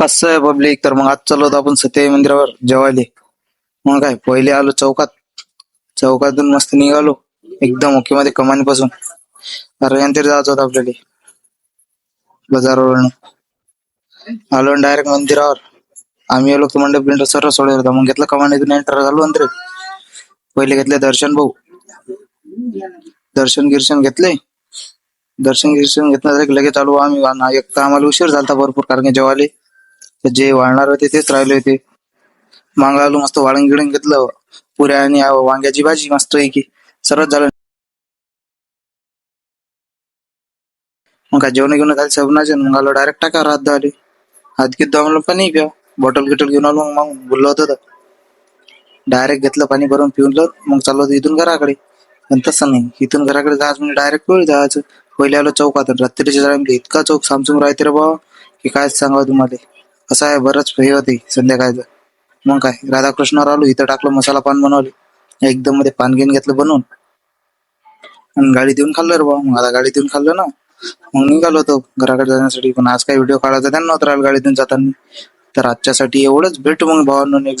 कसं आहे पब्लिक तर मग आज चाललो होतो आपण सत्याई मंदिरावर जेवायले. मग काय पहिले आलो चौकात. चौकातून मस्त निघालो. एकदम ओके मध्ये कमानी पासून. रयांतीर जायचं होतं आपल्याला बाजारवरून. आलो डायरेक्ट मंदिरावर. आम्ही आलो की मंडप बिंडप सर्व सोडले होता मग घेतलं कमानीतून एंटर झालो अंतर पहिले घेतले दर्शन भाऊ. दर्शन गिर्शन घेतले. दर्शन गिर्शन घेतलं लगेच आलो आम्ही. एक तर आम्हाला उशीर झाला भरपूर कारण की जेवाले जे वाळणार होते तेच राहिले होते. मांग आलो मस्त वाळण गिळून घेतलं. पुऱ्या आणि वांग्याची भाजी मस्त आहे की सर्वच झालं. मग काय जेवण घेऊन खाली सबनाचे मग आलो डायरेक्ट टाका रात धुवाले हात घेत आम्हाला पाणी प्या. बॉटल गिटल घेऊन आलो मग मग बोललो होतं तर. डायरेक्ट घेतलं पाणी भरून पिऊन मग चाललो होतो इथून घराकडे. पण तसं नाही. इथून घराकडे जायचं म्हणजे डायरेक्ट पोळी जायचं? पहिले आलो चौकात रात्रीच्या टाइमला इतका चौक सामसूम राहते रे बाबा की काय सांगावं तुम्हाला? असं आहे बरंच हे होते संध्याकाळचं. मग काय राधाकृष्णावर आलो इथं टाकलं मसाला पान बनवले. एकदम मध्ये पान घेऊन घेतलं बनवून. आणि गाडी देऊन खाल्लं रे बाबा मग आता गाडी देऊन खाल्लं ना. मग निघालो होतो घराकडे जाण्यासाठी. पण आज काय व्हिडिओ काढायचा त्यांना नव्हतं राहिलं गाडीतून जाताना. तर आजच्यासाठी एवढंच. भेटू मग भावांना नेक्स्ट